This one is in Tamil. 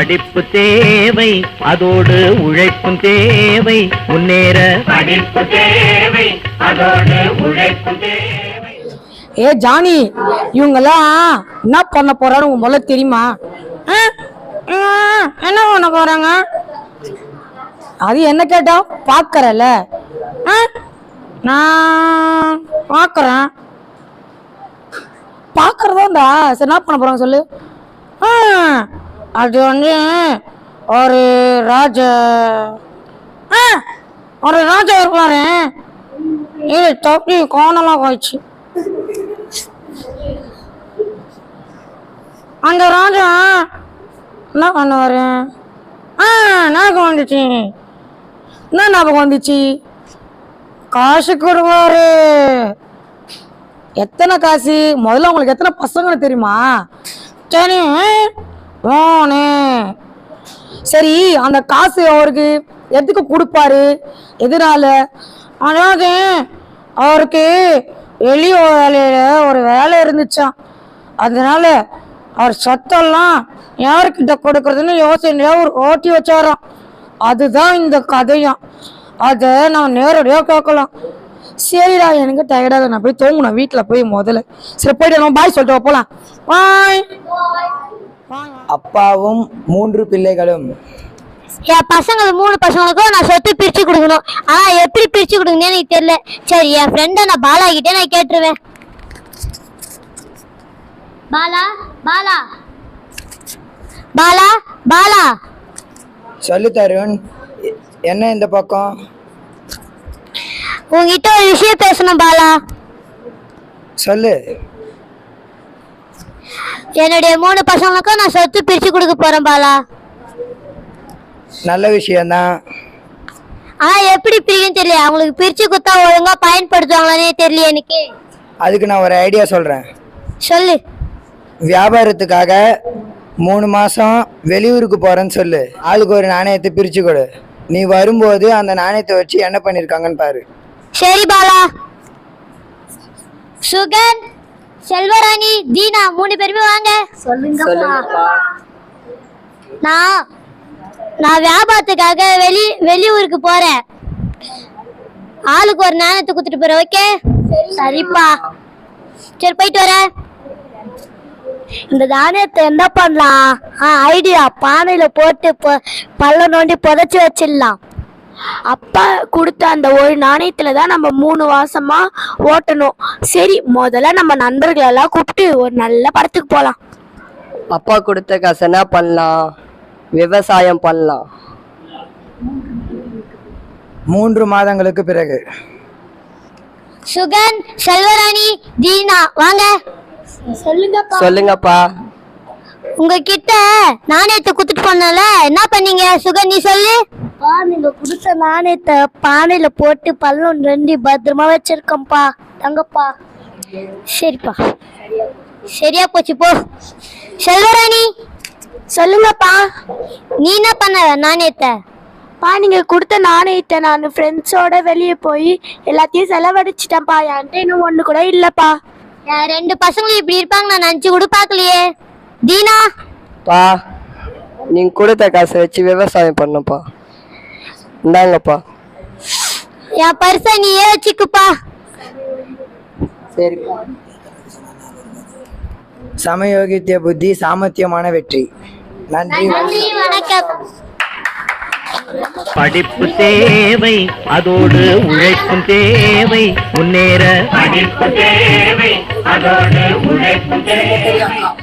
படிப்பு தேவை அதோடு உழைப்பும் தேவை. முன்னேற படிப்பு தேவை அதோடு உழைப்பும் தேவை. ஏ ஜானி இவங்கெல்லாம் என்ன பண்ண போறாரு உங்க முதல்ல தெரியுமா? ஆ? ஆ, என்ன பண்ண போறாங்க? அது என்ன கேட்டா பாக்கறல நான் பாக்குறேன். பாக்குறதாண்டா சரி என்ன பண்ண போறாங்க சொல்லு? ஆ, அது வந்து ஒரு ராஜ ஆ, ஒரு ராஜா இருப்பாரு இது தொப்பி கோணலாம் போயிடுச்சு. அந்த ராஜா என்ன பண்ணுவார்? ஆ ஞாபகம் வந்துச்சு. என்ன ஞாபகம் வந்துச்சு? காசு கொடுவாரு எத்தனை காசு? முதல்ல உங்களுக்கு எத்தனை பசங்கன்னு தெரியுமா? சரி. ஓனே சரி அந்த காசு அவருக்கு எதுக்கு கொடுப்பாரு? எதனால? அதாவது அவருக்கு வெளிய வேலையில ஒரு வேலை இருந்துச்சாம் அதனால அவர் சொத்தெல்லாம் யாருக்கிட்ட கொடுக்கறதுன்னு யோசனையா ஒரு ஓட்டி வச்சாராம். அதுதான் இந்த கதையாம் அதை நான் நேரடியாக கேட்கலாம். சரிடா எனக்கு டயர்டாக நான் போய் தூங்கணும் வீட்டில் போய் முதல்ல. சரி போயிட்டு நம்ம பாய் சொல்லிட்டு போகலாம் பாய் அப்பாவும் மூன்று பிள்ளைகளும். என் பசங்க மூணு பசங்களுக்கும் நான் சொத்து பிரிச்சு கொடுக்கணும். ஆனா எப்படி பிரிச்சு கொடுக்கணும்னு எனக்கு தெரியல. சரி என் ஃப்ரெண்டை நான் பாலா கிட்டே நான் கேட்டுருவேன். பாலா பாலா. பாலா பாலா. சொல்லு தருண் என்ன இந்த பக்கம்? உங்ககிட்ட ஒரு விஷயம் பேசணும் பாலா. சொல்லு. என்னுடைய மூணு பசங்களுக்கும் நான் சொத்து பிரிச்சு கொடுக்க போறேன் பாலா. நல்ல விஷயம்தான். ஆனா எப்படி பிரிக்கும் தெரியல அவங்களுக்கு பிரிச்சு கொடுத்தா ஒழுங்கா பயன்படுத்துவாங்களானே தெரியல எனக்கு. அதுக்கு நான் ஒரு ஐடியா சொல்கிறேன் சொல்லு. வியாபாரத்துக்காக மூணு மாதம் வெளியூருக்கு போகிறேன்னு சொல்லு. ஆளுக்கு ஒரு நாணயத்தை பிரித்து கொடு. நீ வரும்போது அந்த நாணயத்தை வச்சு என்ன பண்ணியிருக்காங்கன்னு பாரு. சரி பாலா. சுகன் செல்வராணி தீனா மூணு பேருமே வாங்க. சொல்லுங்கப்பா. நான் நான் வியாபாரத்துக்காக வெளி வெளியூருக்கு போறேன். ஆளுக்கு ஒரு நாணயத்தை குத்துட்டு போறேன் ஓகே சரிப்பா. சரி போயிட்டு வரேன் இந்த தானியத்தை என்ன பண்ணலாம்? ஆ ஐடியா பானையில போட்டு பொ- பள்ளம் நோண்டி புதைச்சி வச்சிடலாம். அப்பா கொடுத்த அந்த ஒரு நாணயத்துல தான் நம்ம மூணு மாசமா ஓட்டணும். சரி முதல்ல நம்ம நண்பர்கள் எல்லாம் கூப்பிட்டு ஒரு நல்ல படத்துக்கு போலாம். அப்பா கொடுத்த காசு என்ன பண்ணலாம்? விவசாயம் பண்ணலாம். மூன்று மாதங்களுக்கு பிறகு. சுகன் செல்வராணி தீனா வாங்க. சொல்லுங்கப்பா. உங்ககிட்ட நாணயத்தை குத்துட்டு போனால என்ன பண்ணீங்க? சுகன் நீ சொல்லு. பா நீங்க கொடுத்த நாணயத்தை பானையில போட்டு பள்ளம் ரெண்டு பத்திரமா வச்சிருக்கோம்ப்பா தங்கப்பா. சரிப்பா. சரியா போச்சு போ. செல்வராணி சொல்லுங்கப்பா. நீ என்ன பண்ண நாணயத்தை? பா நீங்க கொடுத்த நாணயத்தை நான் ஃப்ரெண்ட்ஸோட வெளியே போய் எல்லாத்தையும் செலவழிச்சிட்டேன்ப்பா. என்கிட்ட இன்னும் ஒண்ணு கூட இல்லப்பா. என் ரெண்டு பசங்களும் இப்படி இருப்பாங்க நான் நினச்சி கூட பார்க்கலையே. தீனா. பா நீங்க கொடுத்த காசை வச்சு விவசாயம் பண்ணுப்பா. இந்தாங்கப்பா. என் பரிசை நீயே வச்சுக்குப்பா. சரிப்பா சமயோகித்திய புத்தி சாமர்த்தியமான வெற்றி. நன்றி. நன்றி வணக்கம். படிப்பு தேவை அதோடு உழைப்பும் தேவை. முன்னேற. படிப்பு தேவை அதோடு உழைப்பும் தேவை.